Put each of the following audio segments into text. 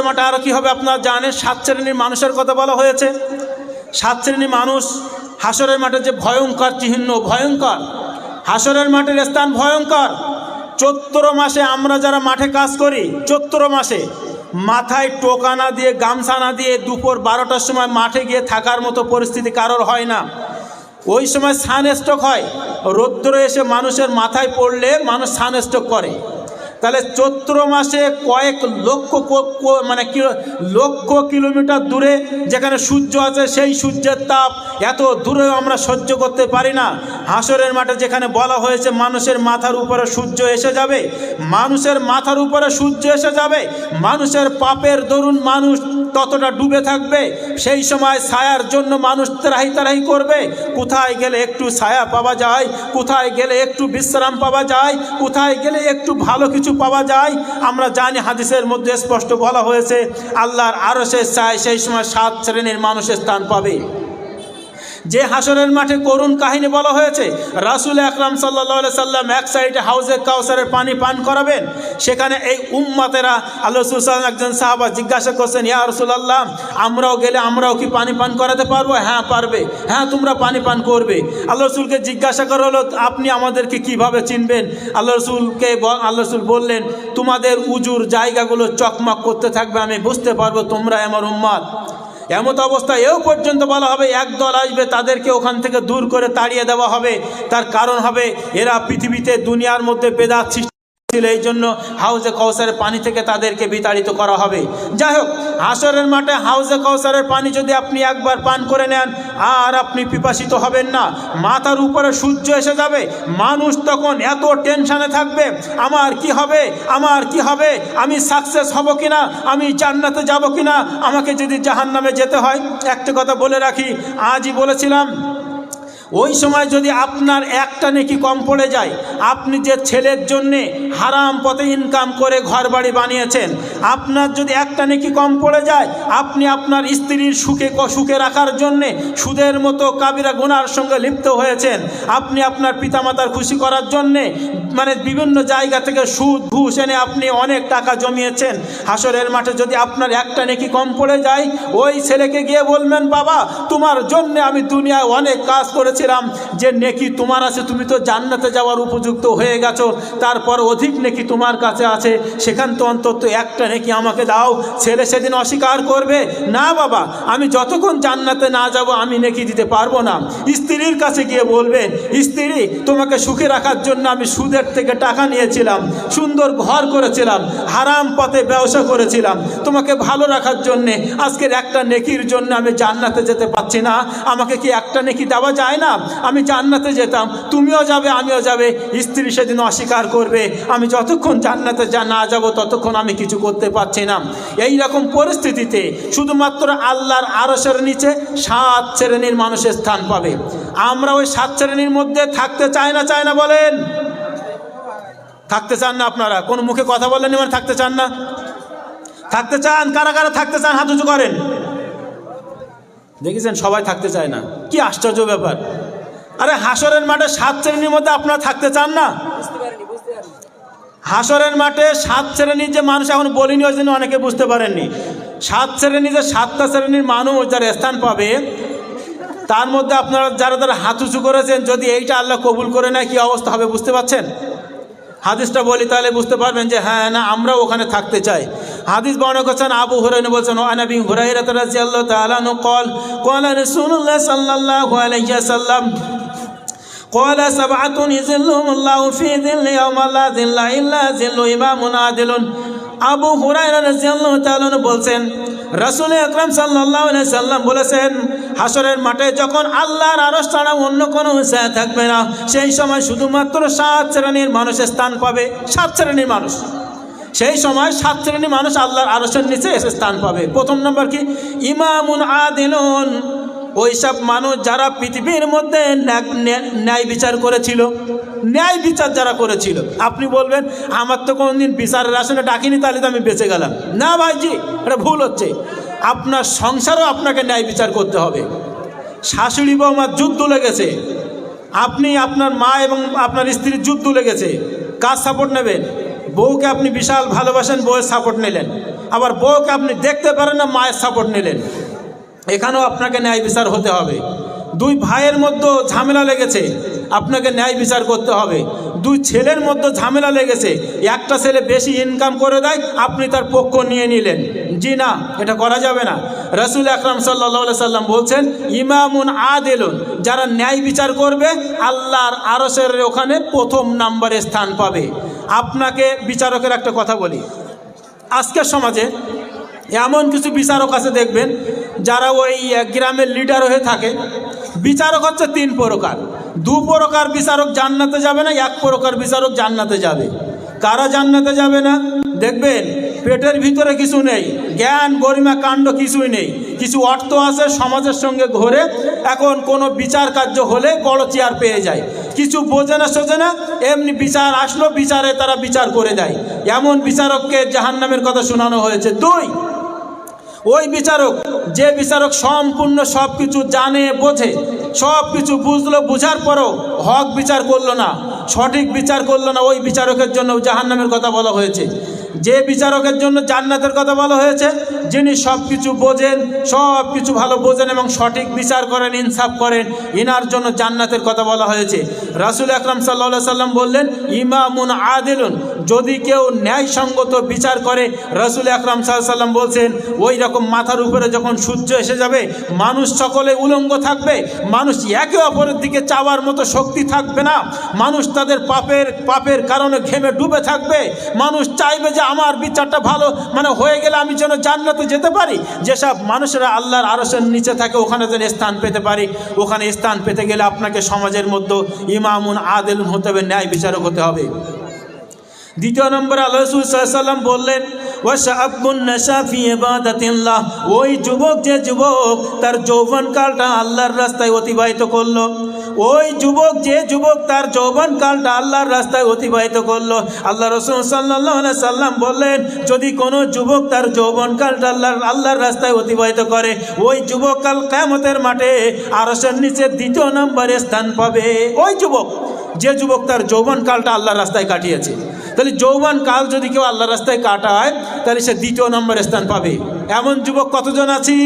মাঠে আরও কী হবে আপনারা জানেন? সাত শ্রেণির মানুষের কথা বলা হয়েছে। সাত শ্রেণির মানুষ হাসরের মাঠে যে ভয়ঙ্কর চিহ্ন, ভয়ঙ্কর। হাসরের মাঠের স্থান ভয়ঙ্কর। চৈত্র মাসে আমরা যারা মাঠে কাজ করি চৈত্র মাসে মাথায় টোকা না দিয়ে, গামছা না দিয়ে দুপুর বারোটার সময় মাঠে গিয়ে থাকার মতো পরিস্থিতি কারোর হয় না। ওই সময় সানস্ট্রোক হয়। রৌদ্র এসে মানুষের মাথায় পড়লে মানুষ সানস্ট্রোক করে। তাহলে চৈত্র মাসে কয়েক লক্ষ মানে লক্ষ কিলোমিটার দূরে যেখানে সূর্য আছে, সেই সূর্যের তাপ এত দূরেও আমরা সহ্য করতে পারি না। হাসরের মাঠে যেখানে বলা হয়েছে, মানুষের মাথার উপরে সূর্য এসে যাবে। মানুষের মাথার উপরে সূর্য এসে যাবে। মানুষের পাপের দরুন মানুষ ততটা ডুবে থাকবে। সেই সময় ছায়ার জন্য মানুষ ত্রাহি ত্রাহি করবে। কোথায় গেলে একটু ছায়া পাওয়া যায়? কোথায় গেলে একটু বিশ্রাম পাওয়া যায়? কোথায় গেলে একটু ভালো কিছু পাওয়া যায়। আমরা জানি হাদিসের মধ্যে স্পষ্ট বলা হয়েছে, আল্লাহর আরও সে চায় সেই সময় সাত শ্রেণির মানুষের স্থান পাবে। যে হাসরের মাঠে করুণ কাহিনী বলা হয়েছে, রাসুল আকরাম সাল্লা সাল্লাম এক সাইডে হাউজে কাউসারের পানি পান করাবেন, সেখানে এই উম্মাতেরা আল্লাহ রসুল একজন সাহাবা জিজ্ঞাসা করছেন, ইয়া রসুলাল্লাহ, আমরাও গেলে আমরাও কি পানি পান করাতে পারব? হ্যাঁ পারবে। হ্যাঁ তোমরা পানি পান করবে। আল্লাহ রসুলকে জিজ্ঞাসা করা হলো, আপনি আমাদেরকে কীভাবে চিনবেন? আল্লাহ রসুলকে আল্লাহ রসুল বললেন, তোমাদের উজুর জায়গাগুলো চকমক করতে থাকবে, আমি বুঝতে পারব তোমরা আমার উম্মাদ। এমত অবস্থা এও পর্যন্ত বলা হবে, এক দল আসবে, তাদেরকে ওখান থেকে দূর করে তাড়িয়ে দেওয়া হবে। তার কারণ হবে, এরা পৃথিবীতে দুনিয়ার মধ্যে বেদাত ছিল, এই জন্য হাউজে কৌসারের পানি থেকে তাদেরকে বিতাড়িত করা হবে। যাই হোক হাসরের মাঠে হাউজে কৌসারের পানি যদি আপনি একবার পান করে নেন, আর আপনি পিপাসিত হবেন না। মাথার উপরে সূর্য এসে যাবে, মানুষ তখন এত টেনশানে থাকবে, আমার কি হবে, আমার কি হবে, আমি সাকসেস হব কিনা, আমি জান্নাতে যাব কিনা, আমাকে যদি জাহান্নামে যেতে হয়, একটা কথা বলে রাখি, আজই বলেছিলাম ওই সময় যদি আপনার একটা নেকি কম পড়ে যায়, আপনি যে ছেলের জন্যে হারাম পথে ইনকাম করে ঘর বাড়ি বানিয়েছেন, আপনার যদি একটা নেকি কম পড়ে যায়, আপনি আপনার স্ত্রীর সুখে সুখে রাখার জন্যে সুদের মতো কাবিরা গুনার সঙ্গে লিপ্ত হয়েছেন, আপনি আপনার পিতামাতার খুশি করার জন্যে মানে বিভিন্ন জায়গা থেকে সুদ, ঘুষ এনে আপনি অনেক টাকা জমিয়েছেন, হাসরের মাঠে যদি আপনার একটা নেকি কম পড়ে যায়, ওই ছেলেকে গিয়ে বলবেন, বাবা, তোমার জন্যে আমি দুনিয়ায় অনেক কাজ করেছিলাম যে, নেকি তোমার আছে? তুমি তো জান্নাতে যাওয়ার উপযুক্ত হয়ে গেছো। তারপর অধিক নেকি তোমার কাছে আছে। সেখান তো অন্তত একটা নেকি আমাকে দাও। ছেলে সেদিন অস্বীকার করবে। না বাবা, আমি যতক্ষণ জান্নাতে না যাব, আমি নেকি দিতে পারব না। স্ত্রীর কাছে গিয়ে বলবে, স্ত্রী, তোমাকে সুখে রাখার জন্য আমি সুদের থেকে টাকা নিয়েছিলাম। সুন্দর ঘর করেছিলাম। হারাম পথে ব্যবসা করেছিলাম। তোমাকে ভালো রাখার জন্যে আজকের একটা নেকির জন্য আমি জান্নাতে যেতে পারছি না। আমাকে কি একটা নেকি দেওয়া যায় না? আমি জান্নাতে যেতাম, তুমিও যাবে, আমিও যাবে, স্ত্রী সেদিন অস্বীকার করবে, আমি যতক্ষণ জান্নাতে যা না যাব ততক্ষণ আমি কিছু করতে পারছি না। এই রকম পরিস্থিতিতে শুধুমাত্র আল্লাহর আরসের নিচে সাত শ্রেণির মানুষের স্থান পাবে। আমরা ওই সাত শ্রেণির মধ্যে থাকতে চাই না চাই না, বলেন। থাকতে চান না আপনারা? কোন মুখে কথা বললেন মানে থাকতে চান না? থাকতে চান? কারা কারা থাকতে চান? হাত উঁচু করেন। দেখেছেন? সবাই থাকতে চায় না। কি আশ্চর্য ব্যাপার। আরে হাসরের মাঠে সাত শ্রেণির মধ্যে আপনারা থাকতে চান না? হাসরের মাঠে সাত শ্রেণির যে মানুষ এখন বলিনি ওই জন্য অনেকে বুঝতে পারেননি। সাত শ্রেণি যে সাতটা শ্রেণির মানুষ যারা স্থান পাবে তার মধ্যে আপনারা যারা যারা হাত উঁচু করেছেন যদি এইটা আল্লাহ কবুল করে নেয় কী অবস্থা হবে বুঝতে পারছেন? হাদিসটা বলি তাহলে বুঝতে পারবেন যে হ্যাঁ না আমরাও ওখানে থাকতে চাই। হাদিস বর্ণনা করছেন আবু হুরাইন বলছেন ও আনাবি হুরাইরা রাদিয়াল্লাহু তাআলা নু কল কল রাসূলুল্লাহ সাল্লাল্লাহু আলাইহি ওয়াসাল্লাম قال سبعة يذلهم الله في ذل يوم لا ذل إلا ذل إمام عادل আবু হুরায়রা রাদিয়াল্লাহু তাআলা আনহু বলছেন রাসূল আকরাম সাল্লাল্লাহু আলাইহি সাল্লাম বলেছেন হাসরের মাঠে যখন আল্লাহর আরশ ছাড়া অন্য কোনো ছায়া থাকবে না সেই সময় শুধুমাত্র সাত শ্রেণীর মানুষের স্থান পাবে সাত শ্রেণীর মানুষ সেই সময় সাত শ্রেণীর মানুষ আল্লাহর আরশের নিচে এসে স্থান পাবে প্রথম নম্বর কি ইমামুন আদিলুন ওইসব মানুষ যারা পৃথিবীর মধ্যে ন্যা- ন্যা- ন্যায় বিচার করেছিল, ন্যায় বিচার যারা করেছিল, আপনি বলবেন, আমার তো কোনোদিন বিচারের আসনে ডাকিনি, তাহলে তো আমি বেঁচে গেলাম। না ভাইজি, এটা ভুল হচ্ছে। আপনার সংসারও আপনাকে ন্যায় বিচার করতে হবে। শাশুড়ি বৌমার যুদ্ধ লেগেছে। আপনি আপনার মা এবং আপনার স্ত্রীর যুদ্ধ লেগেছে। কার সাপোর্ট নেবেন? বউকে আপনি বিশাল ভালোবাসেন, বউয়ের সাপোর্ট নিলেন। আবার বউকে আপনি দেখতে পারেন না, মায়ের সাপোর্ট নিলেন। এখানেও আপনাকে ন্যায় বিচার হতে হবে। দুই ভাইয়ের মধ্যে ঝামেলা লেগেছে, আপনাকে ন্যায় বিচার করতে হবে। দুই ছেলের মধ্যে ঝামেলা লেগেছে, একটা ছেলে বেশি ইনকাম করে দেয়, আপনি তার পক্ষ নিয়ে নিলেন। জি না, এটা করা যাবে না। রসুল আকরাম সাল্লা সাল্লাম বলছেন, ইমামুন আদেলুন যারা ন্যায় বিচার করবে, আল্লাহর আরসের ওখানে প্রথম নাম্বারে স্থান পাবে। আপনাকে বিচারকের একটা কথা বলি। আজকের সমাজে এমন কিছু বিচারক আছে দেখবেন যারা ওই গ্রামের লিডার হয়ে থাকে, বিচারক হচ্ছে তিন প্রকার। দু প্রকার বিচারক জান্নাতে যাবে না, এক প্রকার বিচারক জান্নাতে যাবে। কারা জান্নাতে যাবে না? দেখবেন, পেটের ভিতরে কিছু নেই, জ্ঞান, গরিমা, কাণ্ড কিছুই নেই। কিছু অর্থ আছে সমাজের সঙ্গে ঘোরে, এখন কোনো বিচার কার্য হলে বড় চেয়ার পেয়ে যায়। কিছু বোঝে না সোঝে না, এমনি বিচার আসলো, বিচারে তারা বিচার করে দেয়। এমন বিচারককে জাহান্নামের কথা শোনানো হয়েছে। দুই ওই বিচারক, যে বিচারক সম্পূর্ণ সব কিছু জানে, বোঝে সব কিছু বুঝলো, বুঝার পরও হক বিচার করল না, সঠিক বিচার করল না, ওই বিচারকের জন্য জাহান্নামের কথা বলা হয়েছে। যে বিচারকের জন্য জান্নাতের কথা বলা হয়েছে, যিনি সব কিছু বোঝেন সব কিছু ভালো বোঝেন এবং সঠিক বিচার করেন, ইনসাফ করেন, ইনার জন্য জান্নাতের কথা বলা হয়েছে। রাসুল আকরাম সাল্লা সাল্লাম বললেন, ইমামুন আদিলুন। যদি কেউ ন্যায়সঙ্গত বিচার করে, রসুল আকরাম সাল্লাম বলছেন, ওই রকম মাথার উপরে যখন সূর্য এসে যাবে, মানুষ সকলে উলঙ্গ থাকবে, মানুষ একে অপরের দিকে চাওয়ার মতো শক্তি থাকবে না, মানুষ তাদের পাপের পাপের কারণে ঘেমে ডুবে থাকবে, মানুষ চাইবে যে আমার বিচারটা ভালো মানে হয়ে গেলে আমি যেন জান্নাতে যেতে পারি, যেসব মানুষেরা আল্লাহর আরসের নিচে থাকে, ওখানে যেন স্থান পেতে পারি, ওখানে স্থান পেতে গেলে আপনাকে সমাজের মধ্যে ইমামুন আদেলুন হতে হবে, ন্যায় বিচারক হতে হবে। দ্বিতীয় নম্বরে আল্লাহ সাল্লাম বললেন ওই যুবক, যে যুবক তার যৌবনকালটা আল্লাহর রাস্তায় অতিবাহিত করল, ওই যুবক, যে যুবক তার যৌবনকালটা আল্লাহর রাস্তায় অতিবাহিত করল, আল্লাহ রসুল সাল্লাহ সাল্লাম বললেন, যদি কোনো যুবক তার যৌবনকালটা আল্লাহর আল্লাহর রাস্তায় অতিবাহিত করে, ওই যুবক কাল কেমতের মাঠে আরসের নিচে দ্বিতীয় নম্বরে স্থান পাবে। ওই যুবক যে যুবক তার যৌবনকালটা আল্লাহর রাস্তায় কাটিয়েছে। তাহলে যৌবন কাল যদি কেউ আল্লাহ রাস্তায় কাটায়, তাহলে সে দ্বিতীয় নম্বর স্থান পাবে। এমন যুবক কতজন আছি?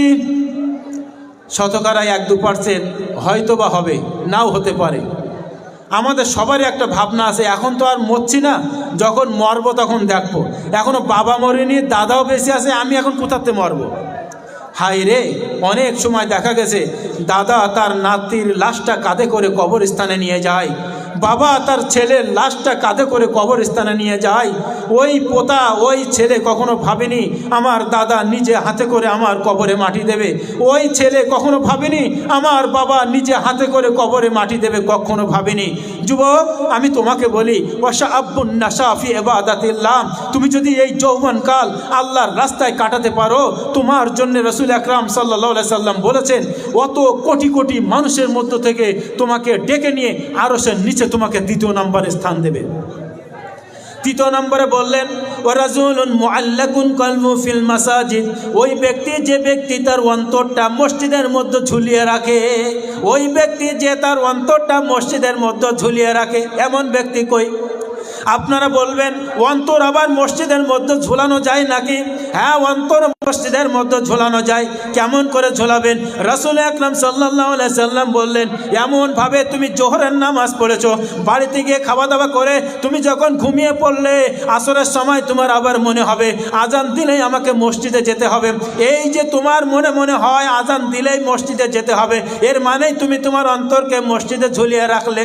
শতকরা এক দু পার্সেন্ট হয়তো বা হবে, নাও হতে পারে। আমাদের সবারই একটা ভাবনা আছে, এখন তো আর মরছি না, যখন মরবো তখন দেখব। এখনও বাবা মরেনি, দাদাও বেশি আছে, আমি এখন কোথাতে মরবো? হাই রে, অনেক সময় দেখা গেছে, দাদা তার নাতির লাশটা কাঁধে করে কবরস্থানে নিয়ে যায়। বাবা তার ছেলের লাশটা কাঁধে করে কবরস্থানে নিয়ে যায়। ওই পোতা, ওই ছেলে কখনো ভাবেনি আমার দাদা নিজে হাতে করে আমার কবরে মাটি দেবে। ওই ছেলে কখনো ভাবেনি আমার বাবা নিজে হাতে করে কবরে মাটি দেবে, কখনো ভাবেনি। যুবক, আমি তোমাকে বলি ওয়াশা আব্বুন নাসাফি এবাদাতিল্লাম তুমি যদি এই যৌবনকাল আল্লাহর রাস্তায় কাটাতে পারো, তোমার জন্য রসুল আকরাম সাল্লাহ সাল্লাম বলেছেন, অত কোটি কোটি মানুষের মধ্য থেকে তোমাকে ডেকে নিয়ে আরও সে নিচে তোমাকে দ্বিতীয় নম্বরে স্থান দেবে। তৃতীয় নম্বরে বললেন ওরাজুলুন মুআল্লাকুন কলমু ফিল মাসাজিদ। ওই ব্যক্তি যে ব্যক্তি তার অন্তরটা মসজিদের মধ্যে ঝুলিয়ে রাখে, ওই ব্যক্তি যে তার অন্তরটা মসজিদের মধ্যে ঝুলিয়ে রাখে, এমন ব্যক্তি কই? আপনারা বলবেন, অন্তর আবার মসজিদের মধ্যে ঝোলানো যায় নাকি? হ্যাঁ অন্তর মসজিদের মধ্যে ঝোলানো যায়। কেমন করে ঝোলাবেন? রাসুল আকরাম সাল্লাহ সাল্লাম বললেন, এমনভাবে তুমি জোহরের নামাজ পড়েছ। বাড়িতে গিয়ে খাওয়া দাওয়া করে তুমি যখন ঘুমিয়ে পড়লে, আসরের সময় তোমার আবার মনে হবে, আজান দিলেই আমাকে মসজিদে যেতে হবে। এই যে তোমার মনে মনে হয়, আজান দিলেই মসজিদে যেতে হবে। এর মানেই তুমি তোমার অন্তরকে মসজিদে ঝুলিয়ে রাখলে।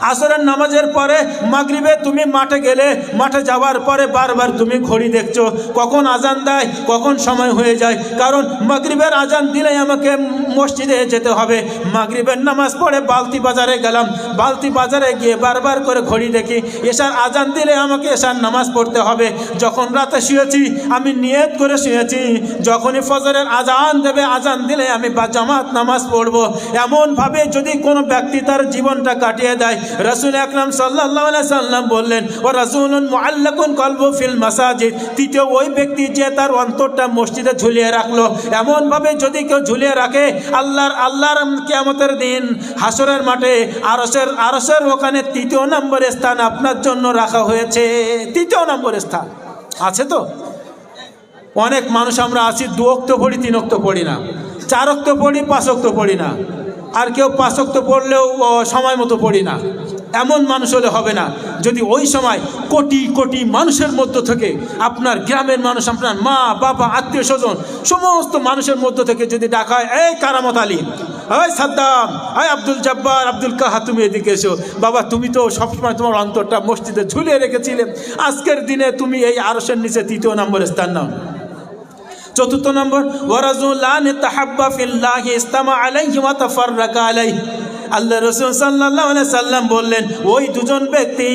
আসরের নামাজের পরে মাগরিবে তুমি মাঠে গেলে, মাঠে যাওয়ার পরে বারবার তুমি ঘড়ি দেখছ। কখন আজান দেয়, কখন সময় হয়ে যায়। কারণ মাগরিবের আজান দিলেই আমাকে মসজিদে যেতে হবে। মাগরিবের নামাজ পড়ে বালতি বাজারে গেলাম। বালতি বাজারে গিয়ে বারবার করে ঘড়ি দেখি। এসার আজান দিলে আমাকে এসার নামাজ পড়তে হবে। যখন রাতে শুয়েছি, আমি নিয়ত করে শুয়েছি। যখনই ফজরের আজান দেবে, আজান দিলে আমি বা জামাত নামাজ পড়ব। এমনভাবে যদি কোনো ব্যক্তি তার জীবনটা কাটিয়ে দেয় রসুল আকরাম সাল্লাহ সাল্লাম বললেন, ও রসুলুন মুআল্লাকুন কলবু ফিল মাসাজিদ। তৃতীয় ওই ব্যক্তি যে তার অন্তরটা মসজিদে ঝুলিয়ে রাখল। এমনভাবে যদি কেউ ঝুলিয়ে রাখে, আল্লাহর আল্লাহর কেয়ামতের দিন হাসরের মাঠে আরসের আরসের ওখানে তৃতীয় নম্বর স্থান আপনার জন্য রাখা হয়েছে। তৃতীয় নম্বর স্থান। আছে তো? অনেক মানুষ আমরা আছি, দু অক্ত পড়ি, তিন অক্ত পড়ি না। চার অক্ত পড়ি, পাঁচ অক্ত পড়ি না। আর কেউ পাঁচ অক্ত পড়লেও সময় মতো পড়ি না। এমন মানুষ হলে হবে না। যদি ওই সময় কোটি কোটি মানুষের মধ্য থেকে আপনার গ্রামের মানুষ, আপনার মা, বাবা, আত্মীয় স্বজন, সমস্ত মানুষের মধ্য থেকে যদি ডাকা হয়, এই কারামত আলী, এই সাদ্দাম, এই আব্দুল জব্বার, আব্দুল কাহা, তুমি এদিকে এসো। বাবা, তুমি তো সবসময় তোমার অন্তরটা মসজিদে ঝুলিয়ে রেখেছিলে। আজকের দিনে তুমি এই আরসের নিচে তৃতীয় নম্বরে স্থান নাও। চতুর্থ নম্বর ওয়ারাজুল্লাহ তাহাব্বা ফিল্লাহি ইস্তামা আলাইহি ওয়া তাফাররাকা আলাইহি। আল্লাহ রসুল সাল্লাহ সাল্লাম বললেন, ওই দুজন ব্যক্তি,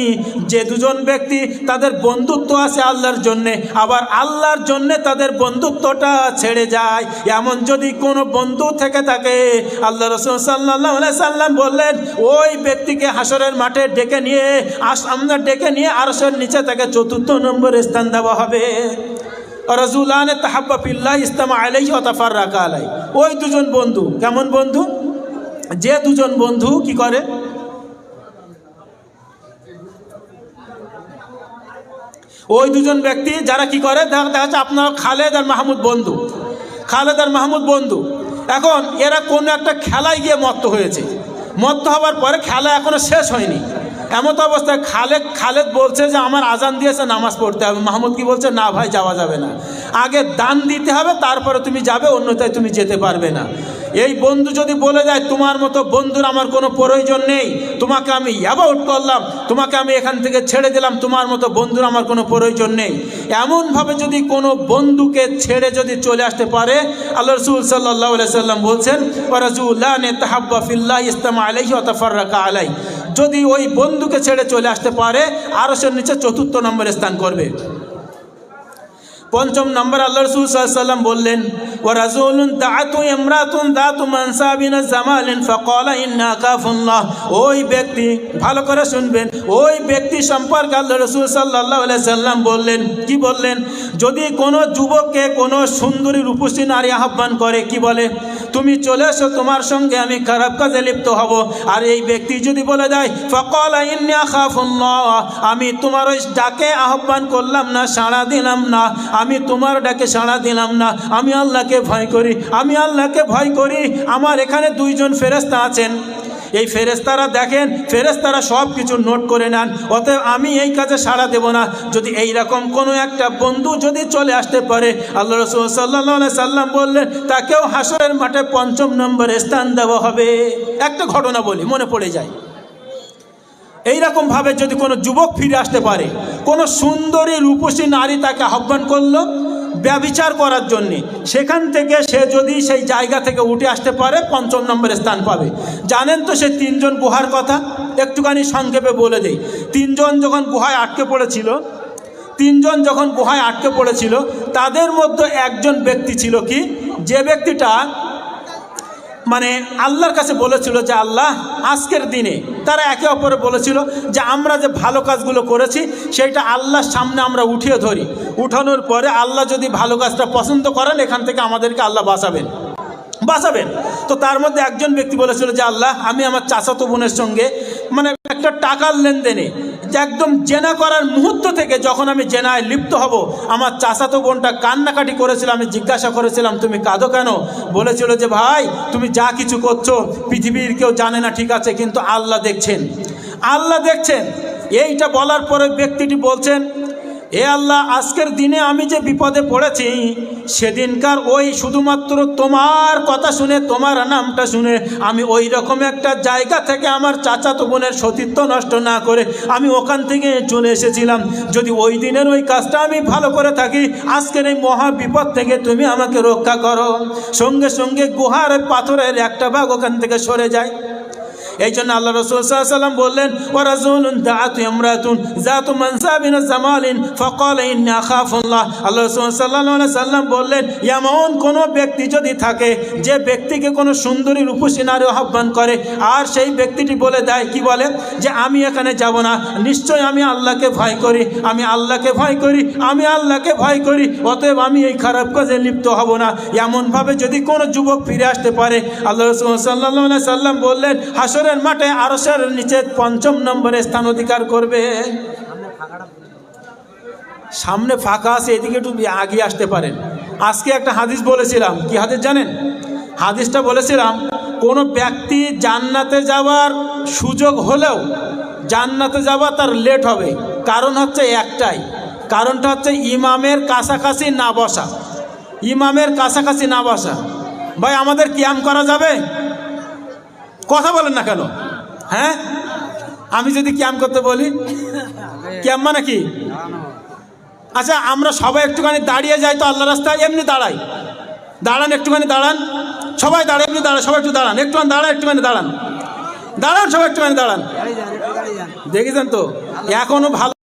যে দুজন ব্যক্তি তাদের বন্ধুত্ব আছে আল্লাহর জন্যে, আবার আল্লাহর জন্যে তাদের বন্ধুত্বটা ছেড়ে যায়। এমন যদি কোনো বন্ধু থেকে থাকে, আল্লাহ রসুল সাল্লাহ সাল্লাম বললেন, ওই ব্যক্তিকে হাসরের মাঠে ডেকে নিয়ে, আস, আমরা ডেকে নিয়ে আরসের নিচে তাকে চতুর্থ নম্বর স্থান দেওয়া হবে। রাজুলান তাহাব্বা ফিল্লাহ ইস্তামা আলাইহি ওয়া তাফাররাকা আলাই ওই দুজন বন্ধু, কেমন বন্ধু? যে দুজন বন্ধু কি করে? ওই দুজন ব্যক্তি যারা কি করে? দেখা যাচ্ছে আপনার খালেদ আর মাহমুদ বন্ধু। খালেদ আর মাহমুদ বন্ধু। এখন এরা কোনো একটা খেলায় গিয়ে মত্ত হয়েছে। মত্ত হওয়ার পরে খেলা এখনও শেষ হয়নি। এমত অবস্থায় খালেদ খালেদ বলছে যে আমার আজান দিয়েছে, নামাজ পড়তে হবে। মাহমুদ কি বলছে? না ভাই, যাওয়া যাবে না। আগে দান দিতে হবে, তারপরে তুমি যাবে, অন্যথায় তুমি যেতে পারবে না। এই বন্ধু যদি বলে যায়, তোমার মতো বন্ধুর আমার কোনো প্রয়োজন নেই, তোমাকে আমি অ্যাবাউট করলাম, তোমাকে আমি এখান থেকে ছেড়ে দিলাম, তোমার মতো বন্ধুর আমার কোনো প্রয়োজন নেই। এমনভাবে যদি কোনো বন্ধুকে ছেড়ে যদি চলে আসতে পারে, আল্লাহ রসুল সাল্লাহ সাল্লাম বলছেন ওরাজুল্লাহ নে তাহাব্বা ফিল্লাহ ইস্তামা আলাইহি অতফার্রাকা আলাই যদি ওই বন্ধুকে ছেড়ে চলে আসতে পারে আরও সে নিচে চতুর্থ নম্বরে স্থান করবে। পঞ্চম নম্বর আল্লাহ রসুল সাল্লাম বললেন ও রাজুলুন দাতু ইমরাতুন দাতু মানসাবিন জামালিন ফাকালা ইন্না কাফুল্লাহ ওই ব্যক্তি, ভালো করে শুনবেন, ওই ব্যক্তি সম্পর্কে আল্লাহ রসুল সাল্লাহ সাল্লাম বললেন, কি বললেন? যদি কোনো যুবককে কোনো সুন্দরী রূপসী নারী আহ্বান করে, কি বলে? তুমি চলে এসো, তোমার সঙ্গে আমি খারাপ কাজে লিপ্ত হব। আর এই ব্যক্তি যদি বলে দেয়, ফকল আমি তোমার ওই ডাকে আহ্বান করলাম না, সাড়া দিলাম না। আমি তোমার ডাকে সাড়া দিলাম না। আমি আল্লাহকে ভয় করি, আমি আল্লাহকে ভয় করি। আমার এখানে দুইজন ফেরস্তা আছেন। এই ফেরেস্তারা দেখেন ফেরেস্তারা সব কিছু নোট করে নেন, অতএব আমি এই কাজে সাড়া দেব না। যদি এই রকম কোনো একটা বন্ধু যদি চলে আসতে পারে, আল্লাহ রসুল সাল্লাহ সাল্লাম বললেন, তাকেও হাসরের মাঠে পঞ্চম নম্বরে স্থান দেওয়া হবে। একটা ঘটনা বলি, মনে পড়ে যায়। এইরকমভাবে যদি কোনো যুবক ফিরে আসতে পারে, কোনো সুন্দরী রূপসী নারী তাকে আহ্বান করল ব্যবিচার করার জন্যে। সেখান থেকে সে যদি সেই জায়গা থেকে উঠে আসতে পারে, পঞ্চম নম্বরে স্থান পাবে। জানেন তো সে তিনজন গুহার কথা? একটুখানি সংক্ষেপে বলে দেই। তিনজন যখন গুহায় আটকে পড়েছিল, তিনজন যখন গুহায় আটকে পড়েছিল, তাদের মধ্যে একজন ব্যক্তি ছিল কি? যে ব্যক্তিটা মানে আল্লাহর কাছে বলেছিল যে আল্লাহ, আজকের দিনে তারা একে অপরে বলেছিল যে আমরা যে ভালো কাজগুলো করেছি, সেইটা আল্লাহর সামনে আমরা উঠিয়ে ধরি। উঠানোর পরে আল্লাহ যদি ভালো কাজটা পছন্দ করেন, এখান থেকে আমাদেরকে আল্লাহ বাঁচাবেন। বাঁচাবেন। তো তার মধ্যে একজন ব্যক্তি বলেছিল যে আল্লাহ, আমি আমার চাচাতো বোনের সঙ্গে মানে একটা টাকার লেনদেনে একদম জেনা করার মুহূর্ত থেকে যখন আমি জেনায় লিপ্ত হব, আমার চাচাতো বোনটা কান্নাকাটি করেছিল, আমি জিজ্ঞাসা করেছিলাম, তুমি কাঁদো কেন? বলেছিল যে, ভাই, তুমি যা কিছু করছ, পৃথিবীর কেউ জানে না ঠিক আছে, কিন্তু আল্লাহ দেখছেন। আল্লাহ দেখছেন। এইটা বলার পরে ব্যক্তিটি বলছেন, এ আল্লাহ, আজকের দিনে আমি যে বিপদে পড়েছি সেদিনকার ওই শুধুমাত্র তোমার কথা শুনে, তোমার নামটা শুনে আমি ওই রকম একটা জায়গা থেকে আমার চাচাতো বোনের সতীত্ব নষ্ট না করে আমি ওখান থেকে চলে এসেছিলাম। যদি ওই দিনের ওই কাজটা আমি ভালো করে থাকি, আজকের এই মহা বিপদ থেকে তুমি আমাকে রক্ষা করো। সঙ্গে সঙ্গে গুহার পাথরের একটা ভাগ ওখান থেকে সরে যায়। এই জন্য আল্লাহ রসুল সাল্লাম বললেন ও রাজুল দাঁতু ইমরাতুন জাতু মানসাবিন জামালিন ফকল ইন্না খাফুল্লাহ আল্লাহ রসুল সাল্লাহ সাল্লাম বললেন এমন কোনো ব্যক্তি যদি থাকে, যে ব্যক্তিকে কোনো সুন্দরী রূপসী নারী আহ্বান করে, আর সেই ব্যক্তিটি বলে দেয়, কি বলে? যে আমি এখানে যাব না, নিশ্চয় আমি আল্লাহকে ভয় করি, আমি আল্লাহকে ভয় করি, আমি আল্লাহকে ভয় করি, অতএব আমি এই খারাপ কাজে লিপ্ত হব না। এমনভাবে যদি কোনো যুবক ফিরে আসতে পারে, আল্লাহ রসুল সাল্লাহ সাল্লাম বললেন হাসরের মাঠে আরসের নিচে পঞ্চম নম্বরে স্থান অধিকার করবে। সামনে ফাঁকা আছে, এদিকে একটু আগিয়ে আসতে পারেন। আজকে একটা হাদিস বলেছিলাম, কি হাদিস জানেন? হাদিসটা বলেছিলাম, কোনো ব্যক্তি জান্নাতে যাওয়ার সুযোগ হলেও জান্নাতে যাওয়া তার লেট হবে। কারণ হচ্ছে একটাই। কারণটা হচ্ছে ইমামের কাছাকাছি না বসা। ইমামের কাছাকাছি না বসা। ভাই, আমাদের কিয়াম করা যাবে? কথা বলেন না কেন? হ্যাঁ? আমি যদি ক্যাম করতে বলি? ক্যাম মানে কি? আচ্ছা আমরা সবাই একটুখানি দাঁড়িয়ে যাই তো আল্লাহ রাস্তায় এমনি দাঁড়াই। দাঁড়ান একটুখানি দাঁড়ান। সবাই দাঁড়ায় এমনি দাঁড়ান সবাই একটু দাঁড়ান। একটুখানি দাঁড়ায় একটুখানি দাঁড়ান। দাঁড়ান সবাই একটুখানি দাঁড়ান। দেখেছেন তো? এখনও ভালো